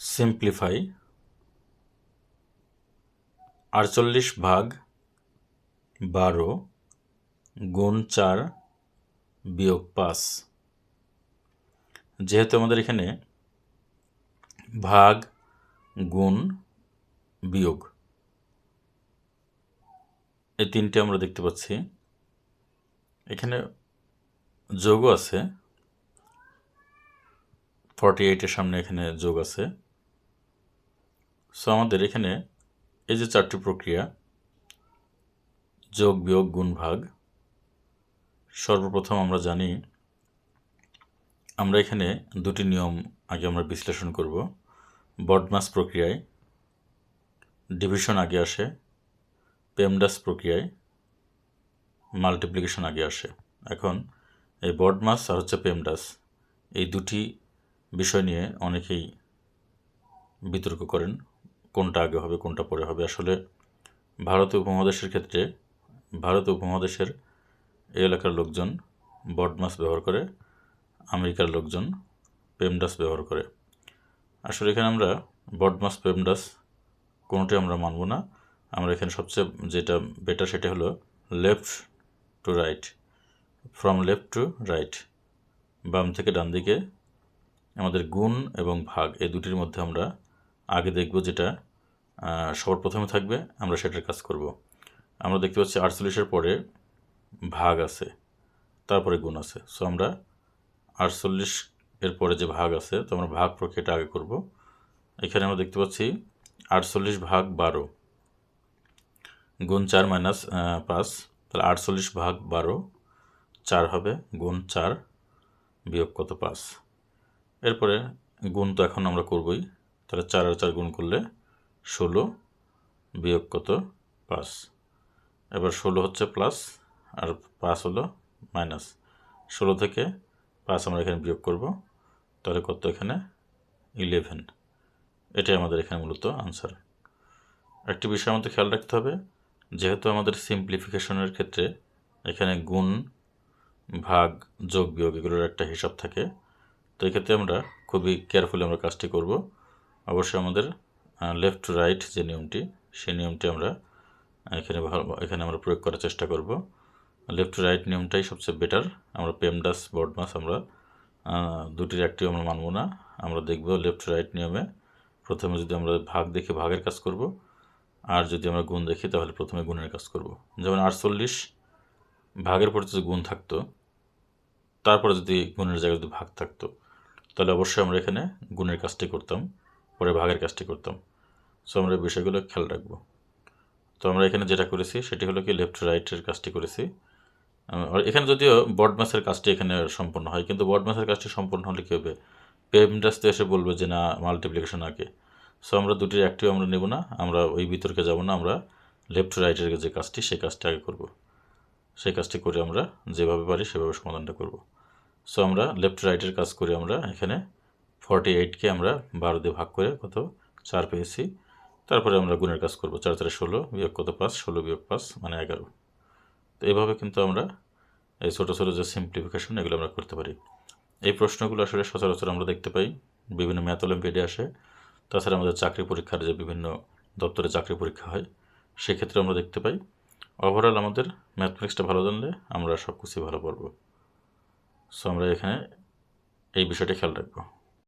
Simplify আটচল্লিশ ভাগ বারো গুণ চার বিয়োগ পাঁচ। যেহেতু আমাদের এখানে ভাগ গুণ বিয়োগ, এই তিনটে আমরা দেখতে পাচ্ছি। এখানে যোগও আছে ফর্টি এইটের সামনে এখানে যোগ আছে। সো আমাদের এখানে এই যে চারটি প্রক্রিয়া, যোগ, বিয়োগ, গুণ, ভাগ, সর্বপ্রথম আমরা জানি আমরা এখানে দুটি নিয়ম আগে আমরা বিশ্লেষণ করব। বডমাস প্রক্রিয়ায় ডিভিশন আগে আসে, পেমডাস প্রক্রিয়ায় মাল্টিপ্লিকেশন আগে আসে। এখন এই বডমাস আর হচ্ছে পেমডাস, এই দুটি বিষয় নিয়ে অনেকেই বিতর্ক করেন। কোনটা আগে হবে, কোনটা পরে হবে। আসলে ভারত উপমহাদেশের ক্ষেত্রে, ভারত উপমহাদেশের এই এলাকার লোকজন বডমাস ব্যবহার করে, আমেরিকার লোকজন পেমডাস ব্যবহার করে। আসলে এখানে আমরা বডমাস পেমডাস কোনোটি আমরা মানব না। আমরা এখানে সবচেয়ে যেটা বেটার সেটা হলো left to right from left to right বাম থেকে ডান দিকে আমাদের গুণ এবং ভাগ, এই দুটির মধ্যে আমরা আগে দেখব যেটা সবার প্রথমে থাকবে, আমরা সেটার কাজ করব। আমরা দেখতে পাচ্ছি আটচল্লিশের পরে ভাগ আছে, তারপরে গুণ আছে। সো আমরা আটচল্লিশ এর পরে যে ভাগ আছে, তো আমরা ভাগ প্রক্রিয়াটা আগে করব। এখানে আমরা দেখতে পাচ্ছি আটচল্লিশ ভাগ বারো, গুণ চার মাইনাস পাঁচ, তাহলে আটচল্লিশ ভাগ বারো, চার হবে, গুণ চার বিয়োগ কত পাঁচ। এরপরে গুণ তো এখন আমরা করবই, তাহলে চার আর চার গুণ করলে ষোলো বিয়োগ কত? পাঁচ। এবার ষোলো হচ্ছে প্লাস আর পাঁচ হলো মাইনাস ষোলো থেকে পাঁচ আমরা এখানে বিয়োগ করব, তাহলে কত এখানে? ইলেভেন এটাই আমাদের এখানে মূলত আনসার একটি বিষয় আমাদের খেয়াল রাখতে হবে, যেহেতু আমাদের সিম্পলিফিকেশনের ক্ষেত্রে এখানে গুণ, ভাগ, যোগ, বিয়োগ এগুলোর একটা হিসাব থাকে, তো এক্ষেত্রে আমরা খুবই কেয়ারফুলি আমরা কাজটি করব। অবশ্যই আমাদের লেফট টু রাইট যে নিয়মটি, সেই নিয়মটি আমরা এখানে এখানে আমরা প্রয়োগ করার চেষ্টা করব। লেফট টু রাইট নিয়মটাই সবচেয়ে বেটার আমরা পেমডাস বডমাস আমরা দুটির একটি আমরা মানব না। আমরা দেখব লেফট টু রাইট নিয়মে প্রথমে যদি আমরা ভাগ দেখে ভাগের কাজ করব, আর যদি আমরা গুণ দেখি তাহলে প্রথমে গুণের কাজ করব। যেমন আটচল্লিশ, ভাগের পরে যদি গুণ থাকতো, তারপরে যদি গুণের জায়গায় যদি ভাগ থাকতো, তাহলে অবশ্যই আমরা এখানে গুণের কাজটি করতাম। পরে ভাগের কাজটি করতাম। সো আমরা বিষয়গুলো খেয়াল রাখব। তো আমরা এখানে যেটা করেছি, সেটি হলো কি লেফট রাইটের কাজটি করেছি। আর এখানে যদিও বড মাসের কাজটি এখানে সম্পন্ন হয়, কিন্তু বড মাসের কাজটি সম্পন্ন হলে কী হবে? পেমেন্টাসতে এসে বলবে যে, না মাল্টিপ্লিকেশন আগে। সো আমরা দুটির একটিও আমরা নেব না, আমরা ওই বিতর্কে যাব না, আমরা লেফট রাইটের যে কাজটি, সেই কাজটি আগে করব। সেই কাজটি করে আমরা যেভাবে পারি, সেভাবে সমাধানটা করব। সো আমরা লেফট রাইটের কাজ করে আমরা এখানে ফর্টি এইটকে আমরা বারো দিয়ে ভাগ করে কত? চার পেয়েছি। তারপরে আমরা গুণের কাজ করব, চার চারে ষোলো, বিয়োগ কত? পাঁচ, ষোলো বিয়োগ পাঁচ মানে এগারো। তো এভাবে কিন্তু আমরা এই ছোটো ছোটো যে সিম্পলিফিকেশন এগুলো আমরা করতে পারি। এই প্রশ্নগুলো আসলে সচরাচর আমরা দেখতে পাই, বিভিন্ন ম্যাথ অলিম্পিয়াডে আসে। তাছাড়া আমাদের চাকরি পরীক্ষার যে বিভিন্ন দপ্তরে চাকরি পরীক্ষা হয়, সেক্ষেত্রে আমরা দেখতে পাই ওভারঅল আমাদের ম্যাথমেটিক্সটা ভালো জানলে আমরা সব কিছুই ভালো পারব সো আমরা এখানে এই বিষয়টা খেয়াল রাখব।